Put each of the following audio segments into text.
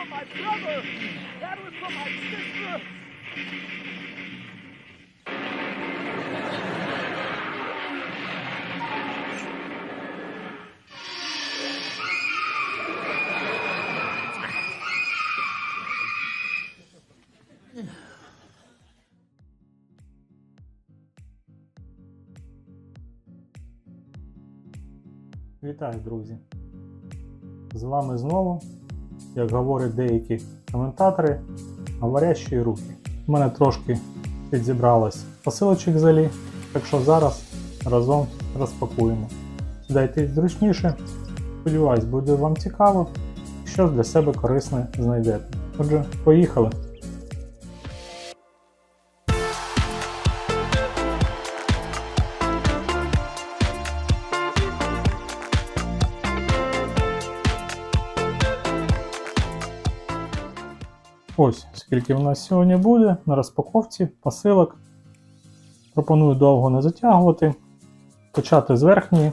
for my brother. That was for my sister. Вітаю, друзі! З вами знову, як говорять деякі коментатори, говорящі руки. У мене трошки підзібралось посилочок залі, так що зараз разом розпакуємо. Сідайте зручніше. Сподіваюсь, буде вам цікаво щось для себе корисне знайдете. Отже, поїхали! Ось скільки в нас сьогодні буде на розпаковці посилок. Пропоную довго не затягувати, почати з верхньої,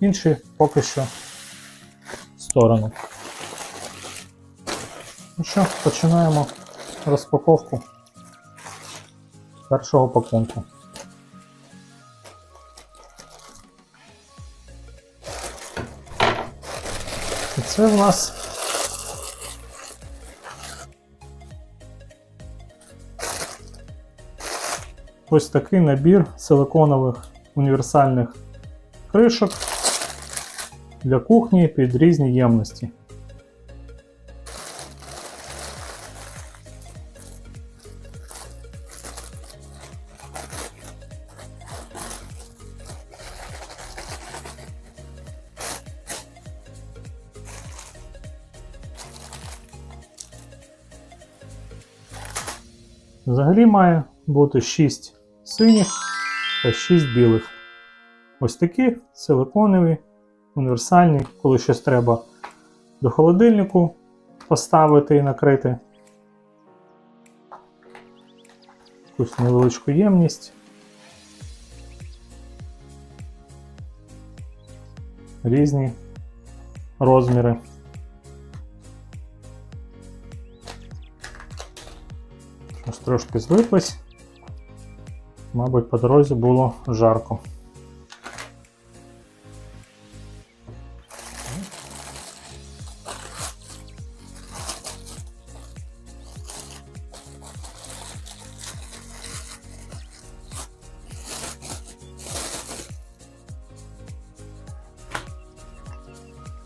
інші поки що сторону. Ну що, починаємо розпаковку першого пакунку. І це в нас ось такий набір силиконових універсальних кришок для кухні під різні ємності. Взагалі має бути 6 синіх та 6 білих. Ось такі силиконові, універсальні, коли щось треба до холодильнику поставити і накрити. Якусь невеличку ємність. Різні розміри. Ось трошки звиклись. Мабуть, по дорозі було жарко.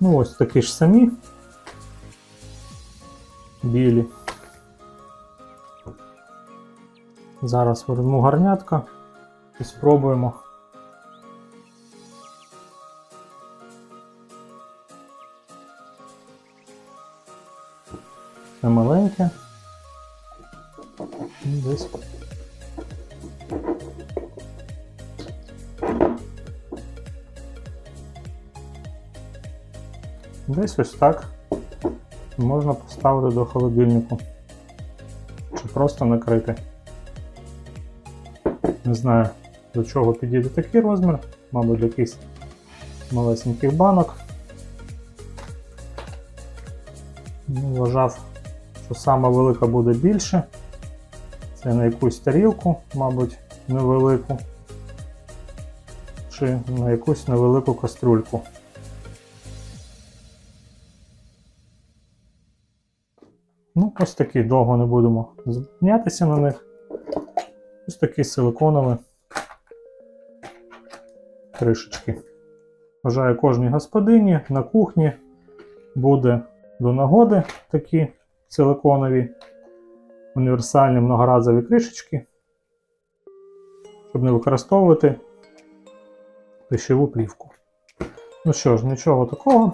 Ну, ось такі ж самі. Білі. Зараз візьму гарнятка і спробуємо. Це маленьке. І Десь. Десь ось так можна поставити до холодильнику. Чи просто накрити. Не знаю, до чого підійде такий розмір, мабуть, для якихось малесеньких банок. Ну, Вважав, що сама велика буде більше. Це на якусь тарілку, мабуть, невелику. Чи на якусь невелику каструльку. Ну, ось такі довго не будемо зупинятися на них. Ось такі силиконові кришечки. Бажаю кожній господині на кухні буде до нагоди такі силиконові універсальні многоразові кришечки, щоб не використовувати пищеву плівку. Ну що ж, нічого такого.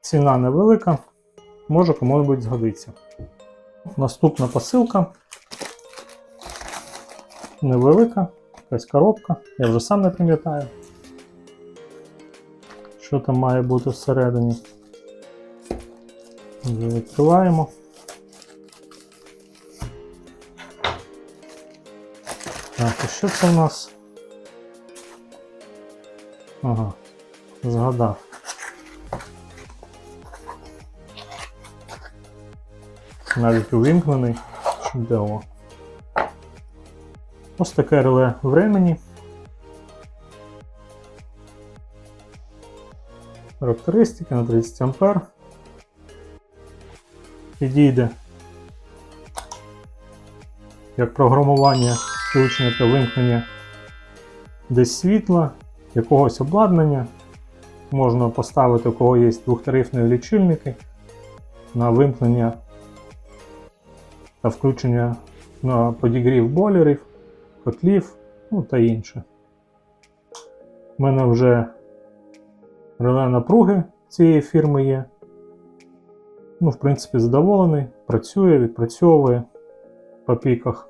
Ціна невелика, може кому-небудь згодиться. Наступна посилка невелика, якась коробка. Я вже сам не пам'ятаю, що там має бути всередині. Вже відкриваємо. Так, і що це в нас? Ага, згадав. навіть увімкнений. Чудово. Ось таке реле времені. Характеристики на 30 ампер. Підійде як програмування включення та вимкнення десь світла, якогось обладнання. Можна поставити, у кого є двохтарифні лічильники на вимкнення та включення на подігрів бойлерів, котлів, ну та інше. У мене вже реле напруги цієї фірми є. Ну, в принципі, задоволений, працює, відпрацьовує по піках.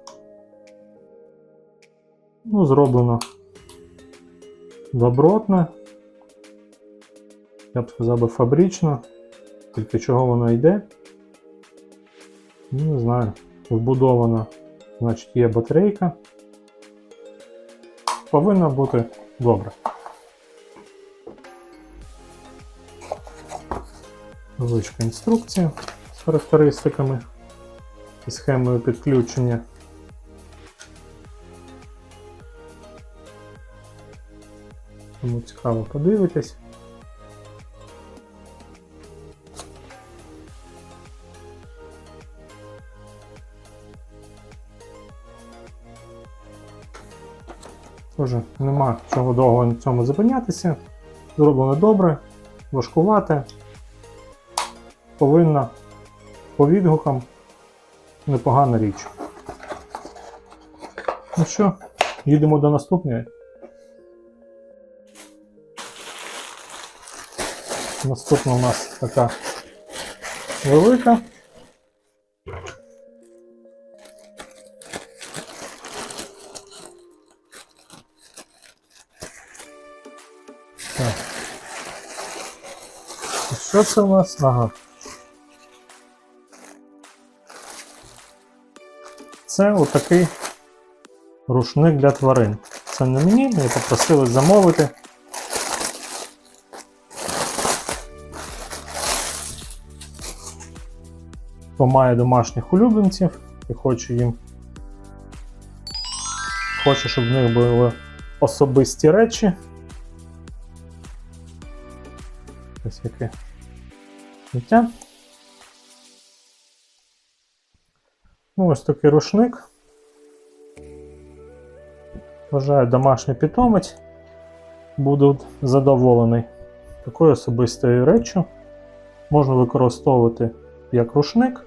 Ну, зроблено добротно. Я б сказав би фабрично. Тільки чого воно йде? Ну, не знаю. Вбудована, значить, є батарейка. Повинна бути добре. Звичка інструкція з характеристиками і схемою підключення. Тому цікаво подивитись. Тож нема чого довго на цьому зупинятися. Зроблено добре, важкувате. Повинна по відгукам непогана річ. Ну що, їдемо до наступної. Наступна у нас така велика. Що це у нас? Ага. Це отакий рушник для тварин. Це не мені, мене попросили замовити. Хто має домашніх улюбленців і хоче їм. Хоче, щоб в них були особисті речі. Ось яке життя. Ну, ось такий рушник. Вважаю, домашній питомець буде задоволений такою особистою реччю. Можна використовувати як рушник,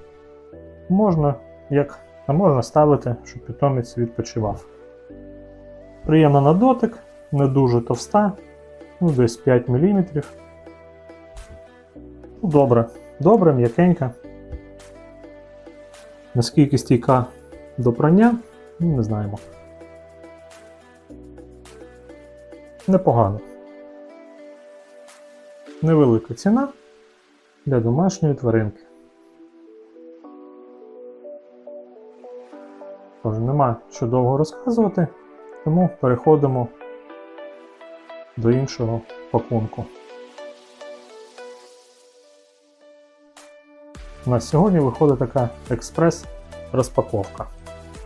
можна як, а можна ставити, щоб питомець відпочивав. Приємна на дотик, не дуже товста, ну десь 5 мм. Добре, добре, м'якенька. Наскільки стійка до прання, ну, не знаємо. Непогано. Невелика ціна для домашньої тваринки. Тож нема що довго розказувати, тому переходимо до іншого пакунку. У нас сьогодні виходить така експрес-розпаковка.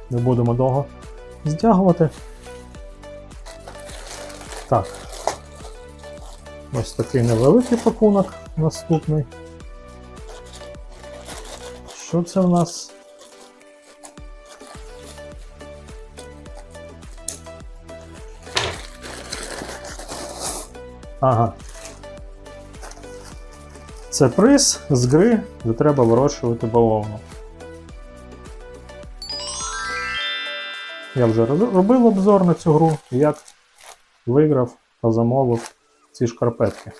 Не будемо довго здягувати. Так. Ось такий невеликий пакунок наступний. Що це в нас? Ага. Це приз з гри, де треба вирощувати бавовну. Я вже робив обзор на цю гру, як виграв та замовив ці шкарпетки.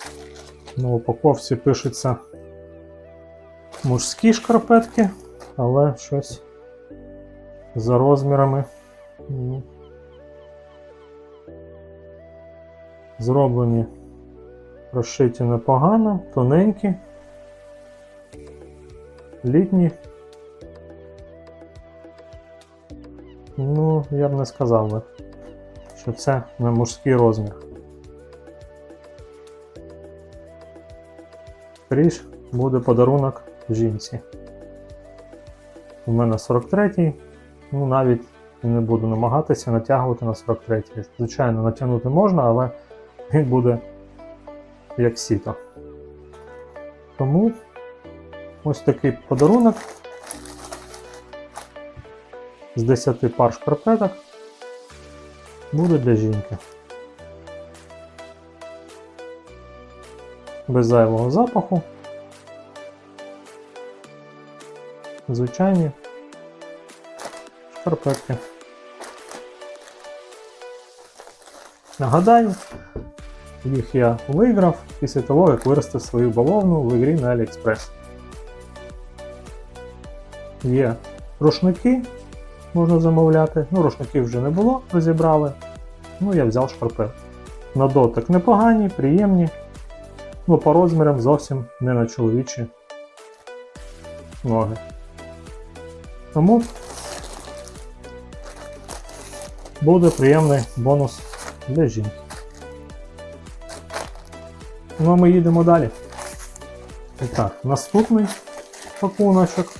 На упаковці пишеться мужські шкарпетки, але щось за розмірами. Зроблені розшиті непогано, тоненькі, літні. Ну, я б не сказав би, що це на мужський розмір. Скоріш буде подарунок жінці. У мене 43-й. Ну навіть не буду намагатися натягувати на 43-й. Звичайно, натягнути можна, але він буде як сіто. Тому ось такий подарунок з 10 пар шкарпеток буде для жінки. Без зайвого запаху. Звичайні шкарпетки. Нагадаю, їх я виграв після того, як виростив свою бавовну в ігрі на AliExpress. Є рушники, можна замовляти. Ну, рушників вже не було, розібрали. Ну, я взяв шкарпет. На дотик непогані, приємні. Ну, по розмірам зовсім не на чоловічі ноги. Тому буде приємний бонус для жінки. Ну а ми їдемо далі. І так, наступний пакуночок.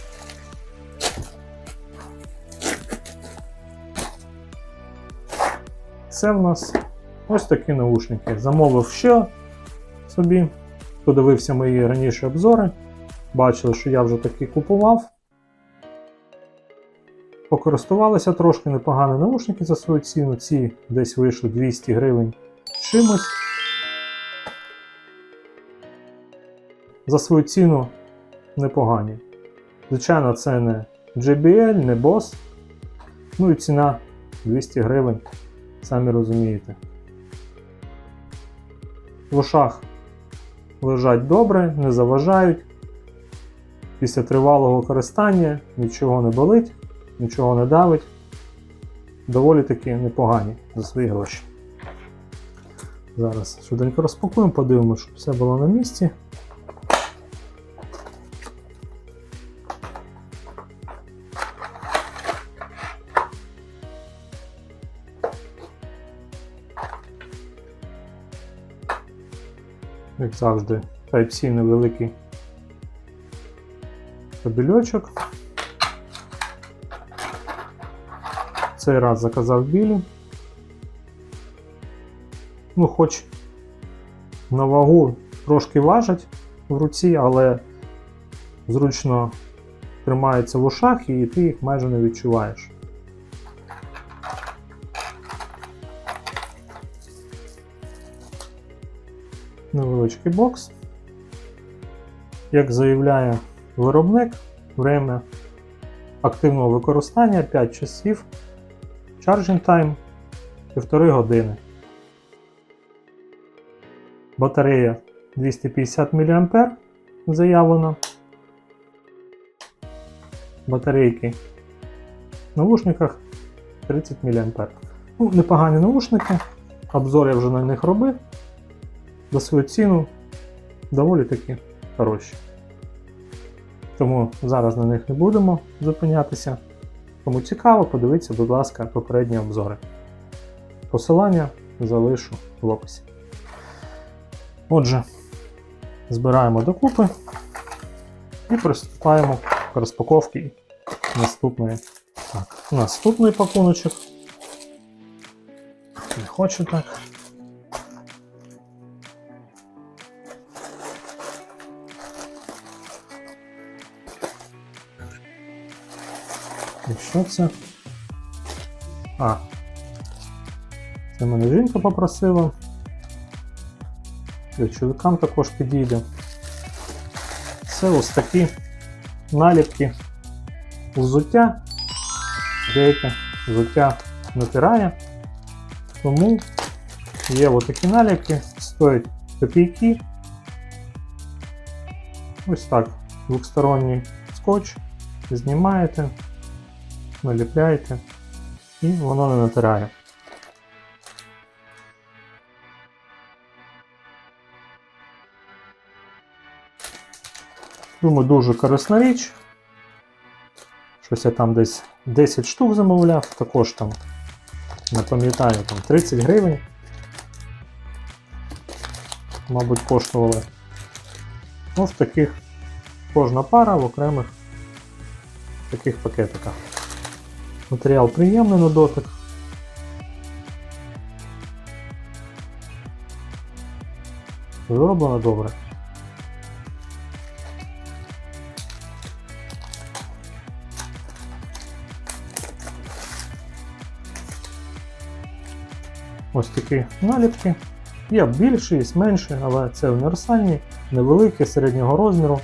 Це в нас ось такі наушники. Замовив ще собі. Хто дивився мої раніші обзори, бачили, що я вже такі купував. Покористувалися трошки непогані наушники за свою ціну. Ці десь вийшли 200 гривень чимось. За свою ціну непогані. Звичайно, це не JBL, не Boss. Ну і ціна 200 гривень, самі розумієте. В ушах лежать добре, не заважають. Після тривалого користання нічого не болить, нічого не давить. Доволі таки непогані за свої гроші. Зараз швиденько розпакуємо, подивимося, щоб все було на місці. Завжди, Type-C невеликий кабельочок. Цей раз заказав білі. Ну, хоч на вагу трошки важать в руці, але зручно тримаються в ушах і ти їх майже не відчуваєш. Невеличкий бокс. Як заявляє виробник, время активного використання 5 часів, charging time 1,5 години. Батарея 250 мА заявлено. Батарейки в наушниках 30 мА. Ну, непогані наушники. Обзор я вже на них робив за свою ціну доволі таки хороші. Тому зараз на них не будемо зупинятися. Кому цікаво, подивіться, будь ласка, попередні обзори. Посилання залишу в описі. Отже, збираємо докупи і приступаємо к розпаковці наступної. Так, наступний пакуночок. Не хочу так. Це? А. Це мене жінка попросила. Для чоловікам також підійде. Це ось такі наліпки взуття. Деяке взуття натирає. Тому є ось такі наліпки, стоять копійки. Ось так. Двохсторонній скотч. Знімаєте наліпляєте і воно не натирає. Думаю, дуже корисна річ. Щось я там десь 10 штук замовляв, також там, не пам'ятаю, там 30 гривень. Мабуть, коштували. Ну, в таких кожна пара в окремих таких пакетиках. Матеріал приємний на дотик. Зроблено добре. Ось такі наліпки. Є більші, є менші, але це універсальні, невеликі, середнього розміру.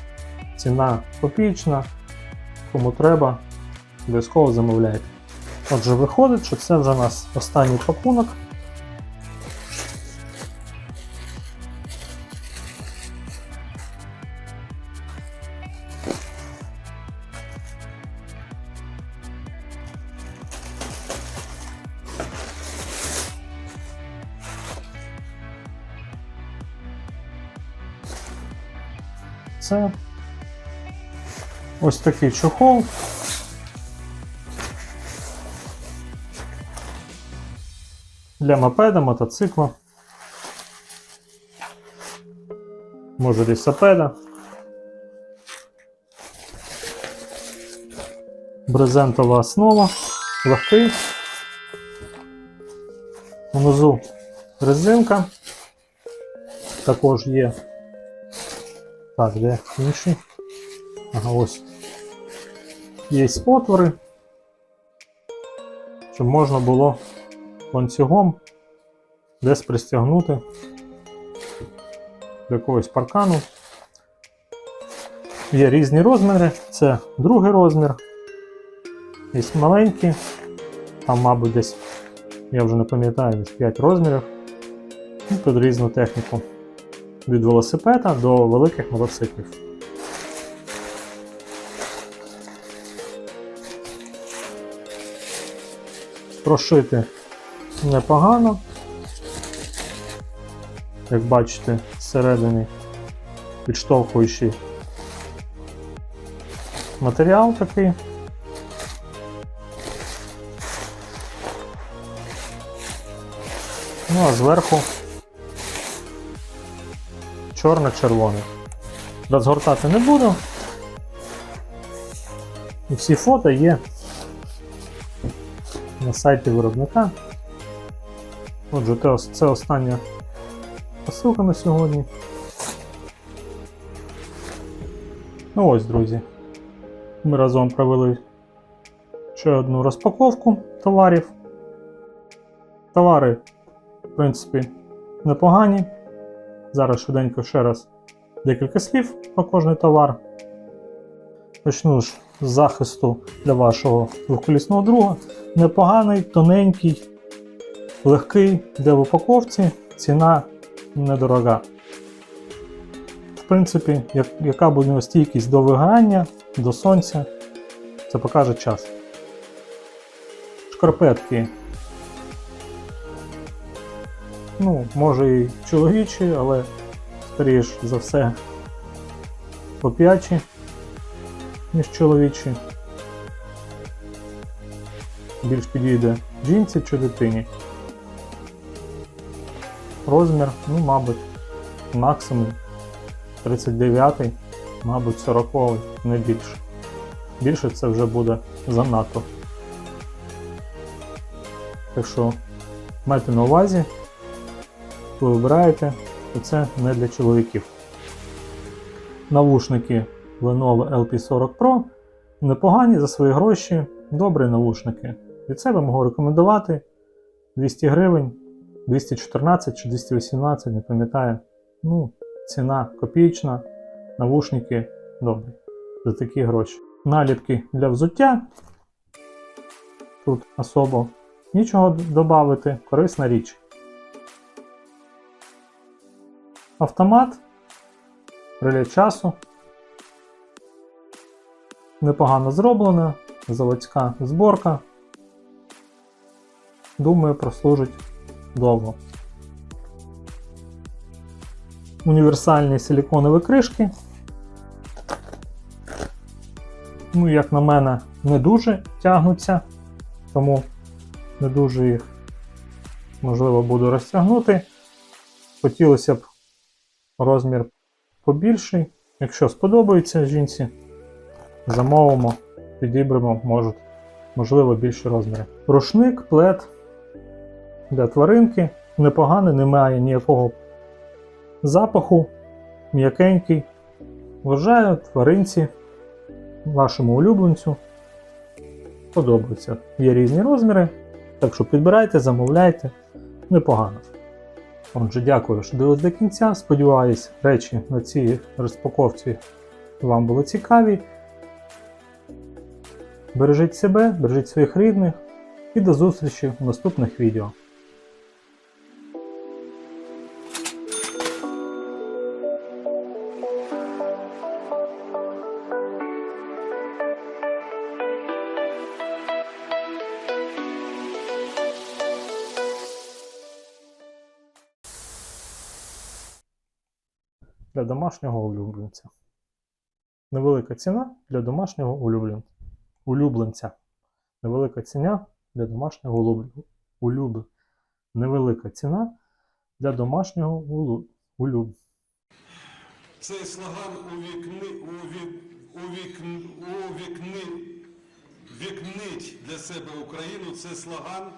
Ціна копійчна. Кому треба, обов'язково замовляйте. Отже, виходить, що це вже у нас останній пакунок. Ось такий чохол. Для мопеда, мотоцикла. Може лісопеда. Брезентова основа. Легкий. Внизу резинка. Також є. Так, де інший? Ага, ось. Є отвори, щоб можна було ланцюгом десь пристягнути до якогось паркану. Є різні розміри, це другий розмір. Є маленький, там, мабуть, десь, я вже не пам'ятаю, десь 5 розмірів. І під різну техніку. Від велосипеда до великих мотоциклів. Прошити непогано. Як бачите, зсередини підштовхуючий матеріал такий. Ну а зверху чорно-червоний. Розгортати не буду. І всі фото є на сайті виробника. Отже, це, остання посилка на сьогодні. Ну ось, друзі. Ми разом провели ще одну розпаковку товарів. Товари, в принципі, непогані. Зараз швиденько ще раз декілька слів про кожний товар. Почну ж з захисту для вашого двохколісного друга. Непоганий, тоненький, легкий, де в упаковці, ціна недорога. В принципі, як, яка буде стійкість до вигорання, до сонця, це покаже час. Шкарпетки. Ну, може і чоловічі, але скоріш за все поп'ячі, ніж чоловічі. Більш підійде жінці чи дитині. Розмір, ну, мабуть, максимум 39, мабуть, 40, не більше. Більше це вже буде занадто. Так що майте на увазі, ви вибираєте, то це не для чоловіків. Навушники Lenovo LP40 Pro непогані за свої гроші, добрі навушники. Від себе можу рекомендувати 200 гривень, 214 чи 218, не пам'ятаю. Ну, ціна копійчна, навушники добрі за такі гроші. Наліпки для взуття. Тут особо нічого додати, корисна річ. Автомат, реле часу. Непогано зроблена, заводська зборка. Думаю, прослужить довго. Універсальні силіконові кришки. Ну, як на мене, не дуже тягнуться, тому не дуже їх можливо буду розтягнути. Хотілося б розмір побільший. Якщо сподобається жінці, замовимо підібремо, можуть, можливо, більші розміри. Рушник, плед для тваринки. Непоганий, немає ніякого запаху, м'якенький. Вважаю, тваринці, вашому улюбленцю подобається. Є різні розміри, так що підбирайте, замовляйте. Непогано. Отже, дякую, що дивились до кінця. Сподіваюсь, речі на цій розпаковці вам були цікаві. Бережіть себе, бережіть своїх рідних і до зустрічі в наступних відео. Для домашнього улюбленця. Невелика ціна для домашнього улюбленця. улюбленця. Невелика ціна для домашнього улюб- улюб... Невелика ціна для домашнього улю... улюб... Цей слоган увікни, уві, увікн, увікни, вікнить для себе Україну. Це слоган